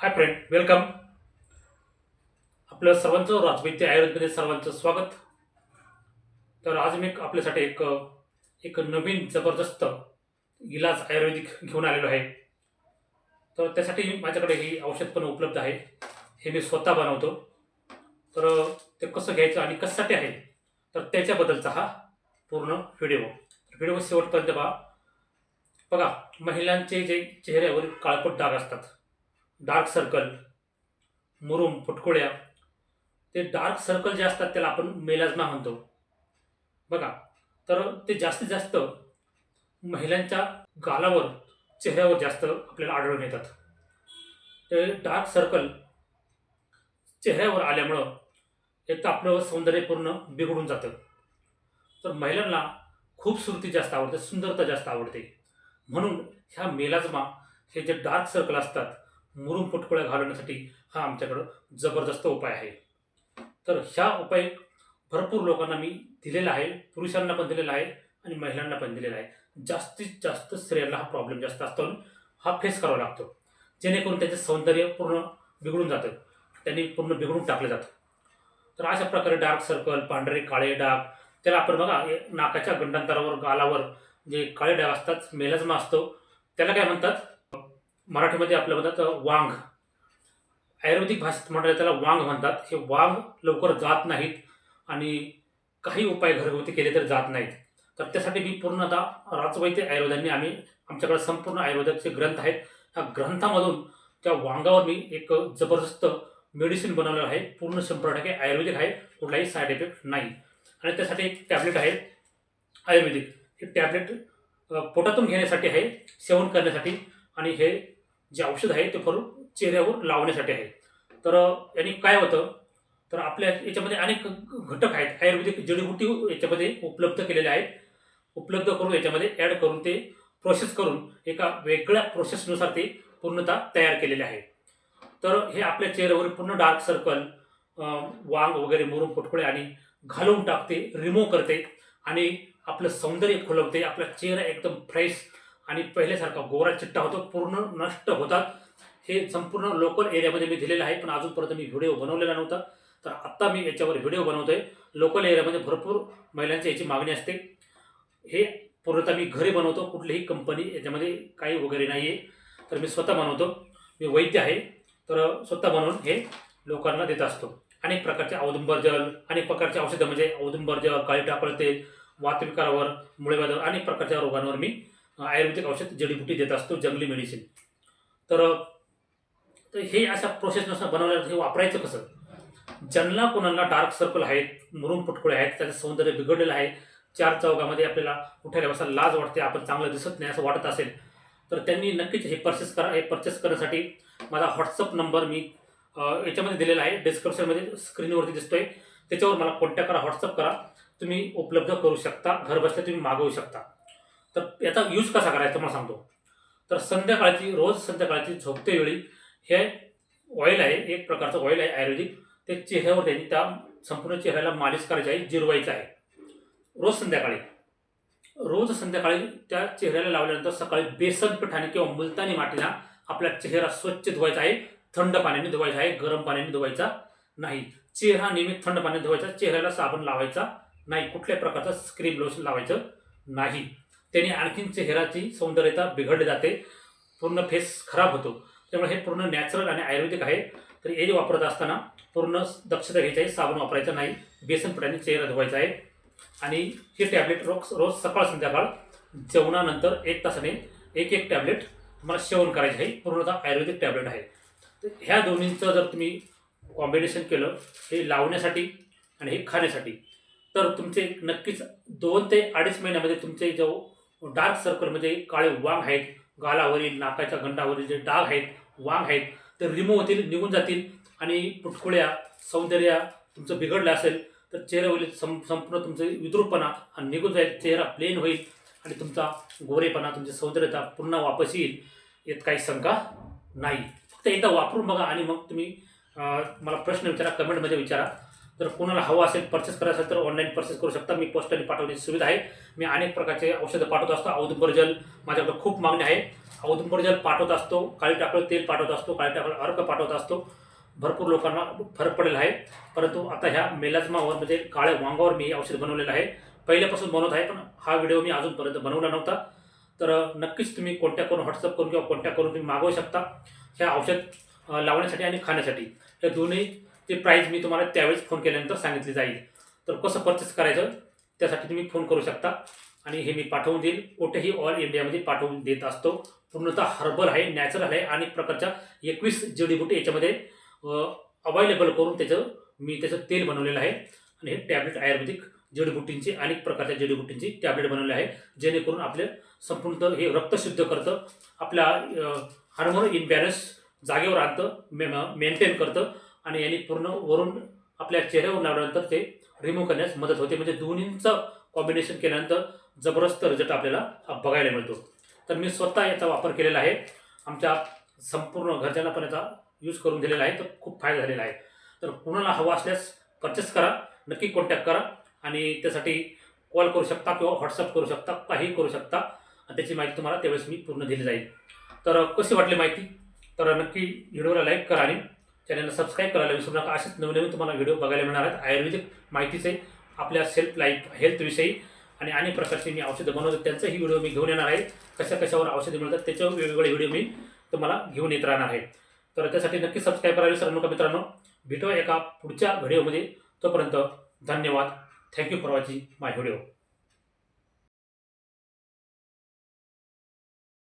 Hi friend welcome आपलं सर्वांचं राजवैद्य आयुर्वेदमध्ये सर्वांचं स्वागत. तर आज मी आपल्यासाठी एक एक नवीन जबरदस्त इलाज आयुर्वेदिक घेऊन आलेलो आहे. तर त्यासाठी माझ्याकडे ही औषध पण उपलब्ध आहे. हे मी स्वतः बनवतो. तर ते कसं घ्यायचं आणि कशासाठी आहे? तर त्याच्याबद्दलचा हा पूर्ण व्हिडिओ. व्हिडिओ शेवटपर्यंत पहा. बघा महिलांचे जे चेहऱ्यावर काळपट डाग असतात डार्क सर्कल मुरुम फुटकुळ्या ते डार्क सर्कल जे असतात त्याला आपण मेलाजमा म्हणतो. बघा तर ते जास्तीत जास्त महिलांच्या गालावर चेहऱ्यावर जास्त आपल्याला आढळून येतात. ते डार्क सर्कल चेहऱ्यावर आल्यामुळं एक तर आपलं सौंदर्य पूर्ण बिघडून जातं. तर महिलांना खूपसुरती जास्त आवडते सुंदरता जास्त आवडते. म्हणून ह्या मेलाजमा हे जे डार्क सर्कल असतात मुरुम फुटकुळ्या घालवण्यासाठी हा आमच्याकडं जबरदस्त उपाय आहे. तर ह्या उपाय भरपूर लोकांना मी दिलेला आहे पुरुषांना पण दिलेला आहे आणि महिलांना पण दिलेला आहे. जास्तीत जास्त स्त्रियांना हा प्रॉब्लेम जास्त असतो आणि हा फेस करावा लागतो. जेणेकरून त्याचे सौंदर्य पूर्ण बिघडून जातं. त्यांनी पूर्ण बिघडून टाकलं जातं. तर अशा प्रकारे डार्क सर्कल पांढरे काळे डाग त्याला आपण बघा हे नाकाच्या गंडांतरावर गालावर जे काळे डाग असतात मेलाजमा असतो त्याला काय म्हणतात? मराठीमध्ये आपल्या म्हणतात वांग. आयुर्वेदिक भाषेत म्हटलं त्याला वांग म्हणतात. हे वांग लवकर जात नाहीत आणि काही उपाय घरगुती केले तर जात नाहीत. तर त्यासाठी मी पूर्णतः राजवैद्य आयुर्वेदांनी आम्ही आमच्याकडे संपूर्ण आयुर्वेदाचे ग्रंथ आहेत. ह्या ग्रंथामधून त्या वांगावर मी एक जबरदस्त मेडिसिन बनवलेलं आहे. पूर्ण शंभर टक्के आयुर्वेदिक आहे. कुठलाही साईड इफेक्ट नाही. आणि त्यासाठी एक टॅबलेट आहे आयुर्वेदिक. हे टॅबलेट पोटातून घेण्यासाठी आहे सेवन करण्यासाठी. आणि हे जे औषध आहे ते करून चेहऱ्यावर लावण्यासाठी आहे. तर याने काय होतं? तर आपल्या याच्यामध्ये अनेक घटक आहेत. आयुर्वेदिक जडीबुटी याच्यामध्ये उपलब्ध केलेले आहेत. उपलब्ध करून याच्यामध्ये ॲड करून ते प्रोसेस करून एका वेगळ्या प्रोसेसनुसार ते पूर्णतः तयार केलेले आहे. तर हे आपल्या चेहऱ्यावर पूर्ण डार्क सर्कल वांग वगैरे मुरून फुटकुळे आणि घालवून टाकते रिमूव्ह करते आणि आपलं सौंदर्य खुलवते. आपला चेहरा एकदम फ्रेश आणि पहिल्यासारखा गोरा चिट्टा होतो पूर्ण नष्ट होतात. हे संपूर्ण लोकल एरियामध्ये मी दिलेलं आहे पण अजूनपर्यंत मी व्हिडिओ बनवलेला नव्हता. तर आत्ता मी याच्यावर व्हिडिओ बनवतोय. लोकल एरियामध्ये भरपूर महिलांची याची मागणी असते. हे पूर्णतः मी घरी बनवतो कुठलीही कंपनी याच्यामध्ये काही वगैरे नाही आहे तर मी स्वतः बनवतो. मी वैद्य आहे. तर स्वतः बनवून हे लोकांना देत असतो. अनेक प्रकारचे औदुंबर जल अनेक प्रकारचे औषधं म्हणजे औदुंबर जल काळी टाकळ तेल वातविकारावर मुळेवादावर अनेक प्रकारच्या रोगांवर मी आयुर्वेदिक औषध जडीबुटी देत असतो जंगली मेडिसिन तर तर हे अशा प्रोसेसनुसार बनवल्यावर हे वापरायचं कसं? ज्यांना कोणाला डार्क सर्कल आहेत मुरुम पुटकुळे आहेत त्याचं सौंदर्य बिघडलेलं आहे चार चौकामध्ये आपल्याला उठायला बसायला लाज वाटते आपण चांगलं दिसत नाही असं वाटत असेल तर त्यांनी नक्कीच हे परचेस करा हे परचेस करण्यासाठी माझा व्हॉट्सअप नंबर मी याच्यामध्ये दिलेला आहे. डिस्क्रिप्शनमध्ये स्क्रीनवरती दिसतोय. त्याच्यावर मला कॉन्टॅक्ट करा व्हॉट्सअप करा. तुम्ही उपलब्ध करू शकता घरबसल्या तुम्ही मागवू शकता. तर याचा यूज कसा करायचा तुम्हाला सांगतो. तर संध्याकाळची रोज संध्याकाळची झोपते वेळी हे ऑइल आहे एक प्रकारचं ऑइल आहे आयुर्वेदिक. ते चेहऱ्यावर त्यांनी त्या संपूर्ण चेहऱ्याला मालिश करायची आहे जिरवायचं आहे. रोज संध्याकाळी. रोज संध्याकाळी त्या चेहऱ्याला लावल्यानंतर सकाळी बेसन पिठाने किंवा मुलतानी मातीला आपला चेहरा स्वच्छ धुवायचा आहे थंड पाण्याने धुवायचा आहे गरम पाण्याने धुवायचा नाही. चेहरा नेहमी थंड पाण्याने धुवायचा चेहऱ्याला साबण लावायचा नाही. कुठल्याही प्रकारचं स्क्रीम लोशन लावायचं नाही. त्याने आणखीन चेहऱ्याची सौंदर्यता बिघडली जाते. पूर्ण फेस खराब होतो. त्यामुळे हे पूर्ण नॅचरल आणि आयुर्वेदिक आहे. तर हे जे वापरत असताना पूर्ण दक्षता घ्यायची आहे. साबण वापरायचं नाही. बेसन पिठाने चेहरा धुवायचा आहे. आणि हे टॅबलेट रोज रोज सकाळ संध्याकाळ जेवणानंतर एक तासाने एक एक टॅबलेट तुम्हाला सेवन करायचे आहे. पूर्णतः आयुर्वेदिक टॅबलेट आहे. तर ह्या दोन्हींचं जर तुम्ही कॉम्बिनेशन केलं हे लावण्यासाठी आणि हे खाण्यासाठी तर तुमचे नक्कीच दोन ते अडीच महिन्यामध्ये तुमचे जो डार्क सर्कलमध्ये काळे वांग आहेत गालावरील नाकाच्या गंडावरील जे डाग आहेत वांग आहेत ते रिमूव्ह होतील निघून जातील. आणि पुटकुळ्या सौंदर्य तुमचं बिघडलं असेल तर चेहऱ्यावरील सं संपूर्ण तुमचं विद्रूपणा हा निघून जाईल चेहरा प्लेन होईल आणि तुमचा गोरेपणा तुमची सौंदर्यता पुन्हा वापस येईल यात काही शंका नाही. फक्त एकदा वापरून बघा आणि मग तुम्ही मला प्रश्न विचारा कमेंटमध्ये विचारा. जर कोणाला हवं असेल परचेस करायचं असेल तर ऑनलाईन परचेस करू शकता. मी पोस्टाने पाठवण्याची सुविधा आहे. मी अनेक प्रकारचे औषधं पाठवत असतो. औदुंबर जल माझ्याकडे खूप मागणी आहे. औदुंबर जल पाठवत असतो. काळी टाकलं तेल पाठवत असतो. काळी टाकळ अर्क पाठवत असतो. भरपूर लोकांना फरक पडलेला आहे. परंतु आता ह्या मेलाजमावर म्हणजे काळ्या वांगावर मी औषध बनवलेलं आहे. पहिल्यापासून बनवत आहे पण हा व्हिडिओ मी अजूनपर्यंत बनवला नव्हता. तर नक्कीच तुम्ही कॉन्टॅक्ट करून व्हॉट्सअप करून किंवा कॉन्टॅक्ट करून तुम्ही मागवू शकता. ह्या औषध लावण्यासाठी आणि खाण्यासाठी. हे ते प्राईज मी तुम्हाला त्यावेळेस फोन केल्यानंतर सांगितली जाईल. तर कसं परचेस करायचं? त्यासाठी तुम्ही फोन करू शकता. आणि हे मी पाठवून देईल. कुठेही ऑल इंडियामध्ये पाठवून देत असतो. पूर्णतः हर्बल आहे नॅचरल आहे अनेक प्रकारच्या एकवीस जडीबुटी याच्यामध्ये अवेलेबल करून त्याचं मी त्याचं तेल बनवलेलं आहे. आणि हे टॅबलेट आयुर्वेदिक जडीबुटींची अनेक प्रकारच्या जडीबुटींची टॅबलेट बनवले आहे. जेणेकरून आपले संपूर्ण हे रक्त शुद्ध करतं. आपल्या हार्मोन इम्बॅलन्स जागेवर आणतं मे मेंटेन करतं. आणि यांनी पूर्ण वरून आपल्या चेहऱ्यावर लावल्यानंतर ते रिमूव्ह करण्यास मदत होते. म्हणजे दोन्हींचं कॉम्बिनेशन केल्यानंतर जबरदस्त रिझल्ट आपल्याला बघायला मिळतो. तर मी स्वतः याचा वापर केलेला आहे. आमच्या संपूर्ण घरच्यांना पण याचा यूज करून दिलेला आहे. तर खूप फायदा झालेला आहे. तर कुणाला हवा असल्यास परचेस करा. नक्की कॉन्टॅक्ट करा. आणि त्यासाठी कॉल करू शकता किंवा व्हॉट्सअप करू शकता. काही करू शकता. आणि त्याची माहिती तुम्हाला त्यावेळेस मी पूर्ण दिली जाईल. तर कशी वाटली माहिती? तर नक्की व्हिडिओला लाईक करा आणि चॅनलला सबस्क्राईब करायला विसरू नका. असेच नवनवीन तुम्हाला व्हिडिओ बघायला मिळणार आहेत. आयुर्वेदिक माहितीचे आपल्या सेल्फ लाईफ हेल्थविषयी आणि अनेक प्रकारचे मी औषधं बनवतो. त्यांचाही व्हिडिओ मी घेऊन येणार आहे. कशा कशावर औषधे मिळतात त्याच्यावर वेगवेगळे व्हिडिओ मी तुम्हाला घेऊन येत राहणार आहे. तर त्यासाठी नक्की सबस्क्राईब करायला विसरू नका मित्रांनो. भेटूया एका पुढच्या व्हिडिओमध्ये तोपर्यंत धन्यवाद. Thank you for watching my video